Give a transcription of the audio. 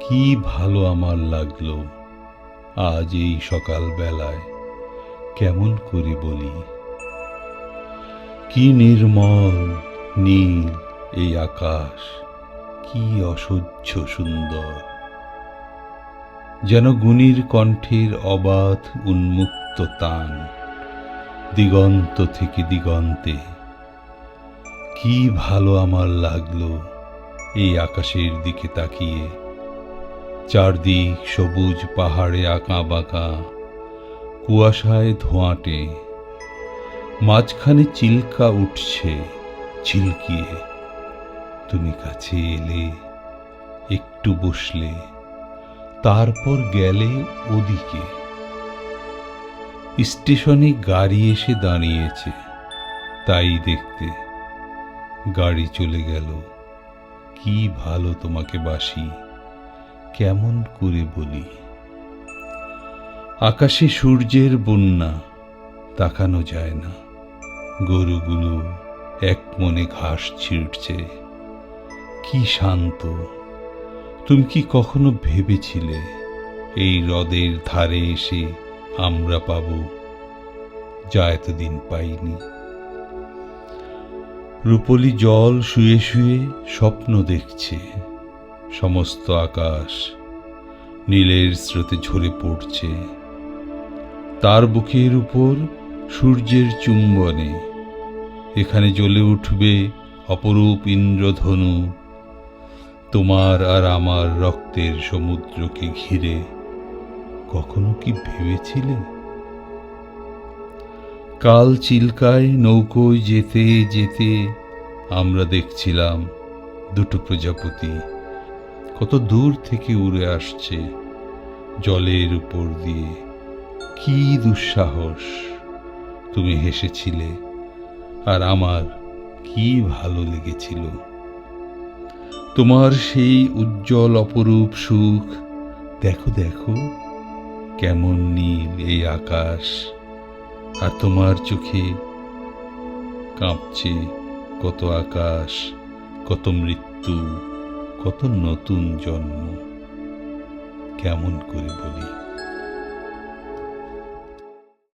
কি ভালো আমার লাগল আজ এই সকাল বেলায় কেমন করে বলি? কি নির্মল, নীল এই আকাশ, কি অসহ্য সুন্দর। যেন গুণীর কণ্ঠের অবাধ উন্মুক্ত তান, দিগন্ত থেকে দিগন্তে। কি ভালো আমার লাগল এই আকাশের দিকে তাকিয়ে। চারদিক সবুজ পাহাড়ে আঁকা বাঁকা, কুয়াশায় ধোঁয়াটে। মাঝখানে চিল্কা উঠছে, চিল্কিয়ে। তুমি কাছে এলে, একটু বসলে, তারপর গেলে ওদিকে। স্টেশনে গাড়ি এসে দাঁড়িয়েছে, তাই দেখতে। গাড়ি চলে গেল, কি ভালো তোমাকে বাসি। কেমন করে বলি? আকাশে সূর্যের বন্যা তাকানো যায় না। গরুগুলো এক মনে ঘাস ছিঁড়ছে। কি শান্ত। তুমি কি কখনো ভেবেছিলে এই হ্রদের ধারে এসে আমরা পাব? যা এতদিন পাইনি। রূপলি জল শুয়ে শুয়ে স্বপ্ন দেখছে। সমস্ত আকাশ নীলের স্রোতে ঝরে পড়ছে। তার বুকের উপর সূর্যের চুম্বনে, এখানে জ্বলে উঠবে অপরূপ ইন্দ্রধনু। তোমার আর আমার রক্তের সমুদ্রকে ঘিরে কখনো কি ভেবেছিলে? কাল চিল্কায় নৌকোয় যেতে যেতে আমরা দেখছিলাম দুটো প্রজাপতি। কত দূর থেকে উড়ে আসছে জলের উপর দিয়ে। কি দুঃসাহস, তুমি হেসেছিলে, আর আমার কি ভালো লেগেছিল। তোমার সেই উজ্জ্বল অপরূপ সুখ, দেখো দেখো, কেমন নীল এই আকাশ, আর তোমার চোখে কাঁপছে কত আকাশ, কত মৃত্যু। কত নতুন জন্ম। কেমন করে বলি?